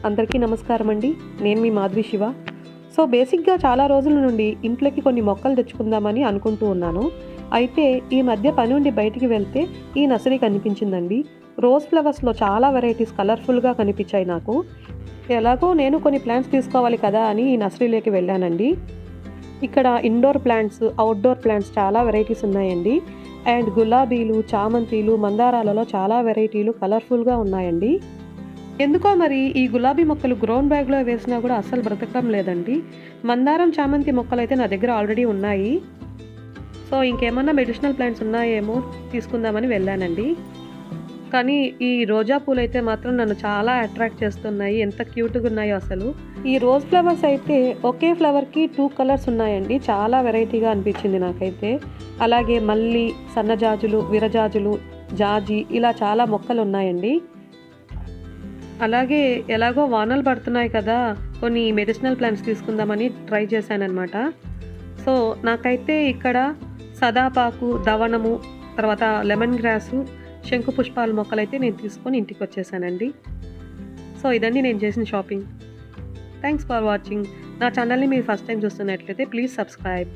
అందరికీ నమస్కారం అండి. నేను మీ మాధవి శివ. సో బేసిక్గా చాలా రోజుల నుండి ఇంట్లోకి కొన్ని మొక్కలు తెచ్చుకుందామని అనుకుంటూ ఉన్నాను. అయితే ఈ మధ్య పని ఉండి బయటికి వెళ్తే ఈ నర్సరీ కనిపించిందండి. రోజ్ ఫ్లవర్స్లో చాలా వెరైటీస్ కలర్ఫుల్గా కనిపించాయి నాకు. ఎలాగో నేను కొన్ని ప్లాంట్స్ తీసుకోవాలి కదా అని ఈ నర్సరీలోకి వెళ్ళానండి. ఇక్కడ ఇండోర్ ప్లాంట్స్ అవుట్డోర్ ప్లాంట్స్ చాలా వెరైటీస్ ఉన్నాయండి. అండ్ గులాబీలు చామంతిలు మందారాలలో చాలా వెరైటీలు కలర్ఫుల్గా ఉన్నాయండి. ఎందుకో మరి ఈ గులాబీ మొక్కలు గ్రౌండ్ బ్యాగ్లో వేసినా కూడా అస్సలు బ్రతకడం లేదండి. మందారం చామంతి మొక్కలు అయితే నా దగ్గర ఆల్రెడీ ఉన్నాయి. సో ఇంకేమన్నా మెడిసినల్ ప్లాంట్స్ ఉన్నాయేమో తీసుకుందామని వెళ్ళానండి. కానీ ఈ రోజా పూలు అయితే మాత్రం నన్ను చాలా అట్రాక్ట్ చేస్తున్నాయి. ఎంత క్యూట్గా ఉన్నాయో అసలు. ఈ రోజ్ ఫ్లవర్స్ అయితే ఒకే ఫ్లవర్కి టూ కలర్స్ ఉన్నాయండి. చాలా వెరైటీగా అనిపించింది నాకైతే. అలాగే మల్లి సన్నజాజులు విరజాజులు జాజి ఇలా చాలా మొక్కలు ఉన్నాయండి. అలాగే ఎలాగో వానలు పడుతున్నాయి కదా కొన్ని మెడిసినల్ ప్లాంట్స్ తీసుకుందామని ట్రై చేశానమాట సో నాకైతే ఇక్కడ సదాపాకు దవనము తర్వాత లెమన్ గ్రాసు శంకు పుష్పాల మొక్కలైతే నేను తీసుకొని ఇంటికి వచ్చేసానండి. సో ఇదండి నేను చేసిన షాపింగ్ థ్యాంక్స్ ఫర్ వాచింగ్ నా ఛానల్ని మీరు ఫస్ట్ టైం చూస్తున్నట్లయితే ప్లీజ్ సబ్స్క్రైబ్